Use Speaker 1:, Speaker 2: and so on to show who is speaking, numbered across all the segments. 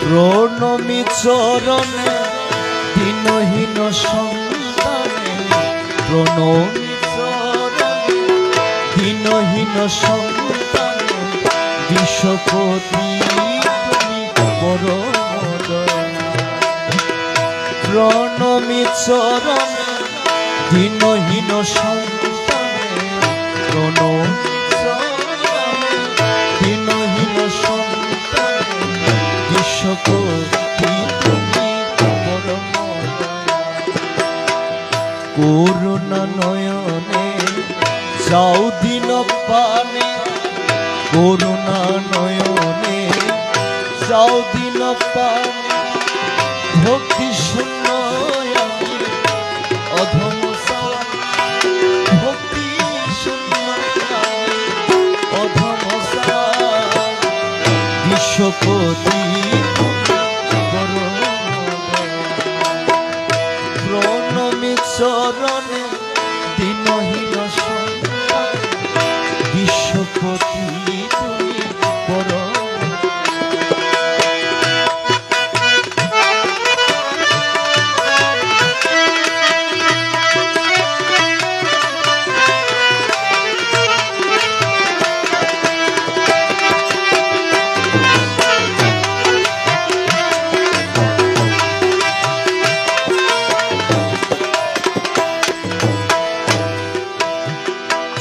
Speaker 1: প্রণমী চরণে দিনহীন সন্তানে প্রণমী চরণে দিনহীন সন্তানে বিশ্বপতি তুমি প্রণমী চরণে দিনহীন সন্তানে করুণা নয়নে যাও দিন পানে। করুণা নয়নে যাও দিন পানে। ভক্তি শূন্য অধম বিশ্বপতি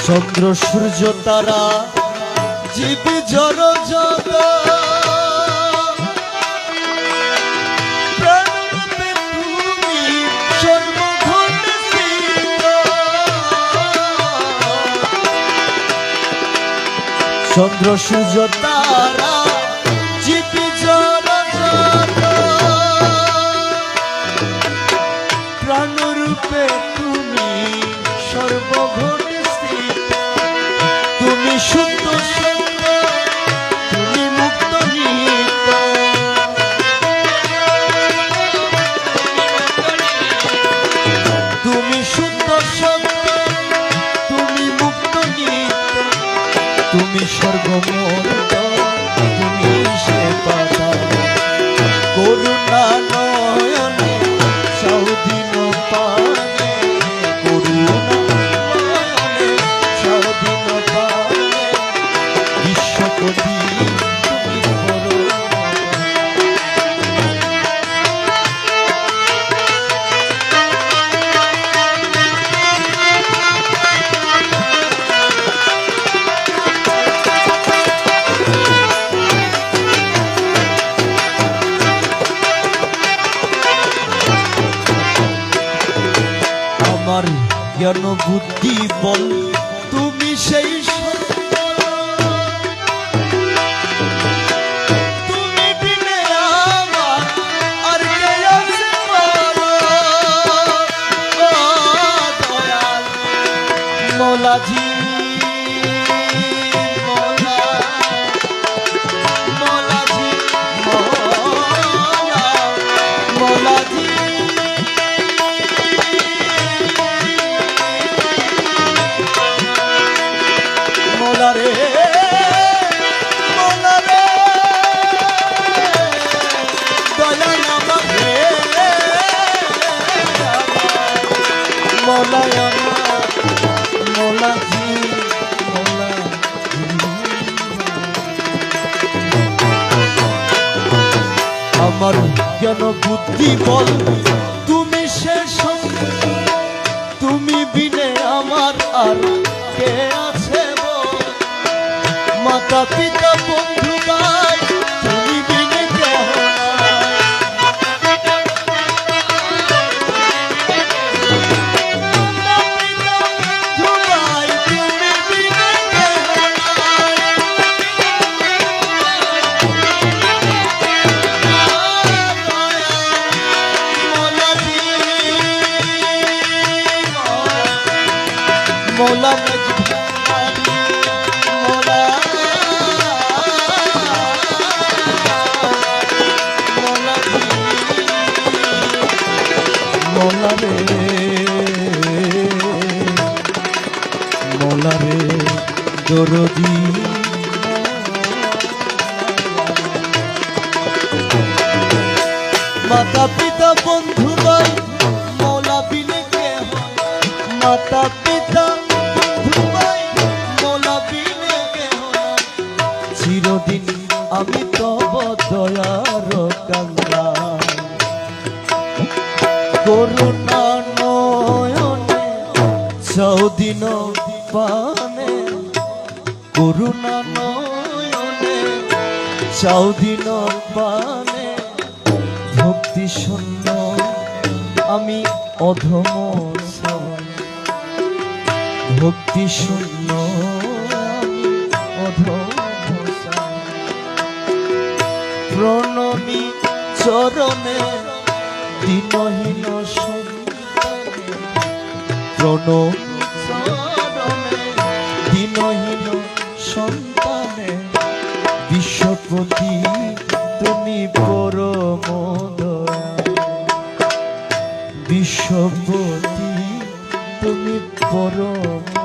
Speaker 1: চন্দ্র সূর্য তারা জীবি স্থিত। চন্দ্র সূর্য তারা জগ প্রাণরূপে তুমি সর্বঘটে স্থিত তুমি আমার জ্ঞান বুদ্ধি বল তুমি সেই মৌলাজি রে আমার জ্ঞান বুদ্ধি বল মাতা দরদি। মাতা পিতা বন্ধু মাতা করুণা নয়নে চৌদিন পানে ভক্তি শূন্য, আমি অধম ভক্তি শূন্য অধম। প্রণমী চরণে, দিনহীন সন্তানে প্রণমী বিশ্বপতি তুমি পরম বিশ্বপতি তুমি পরম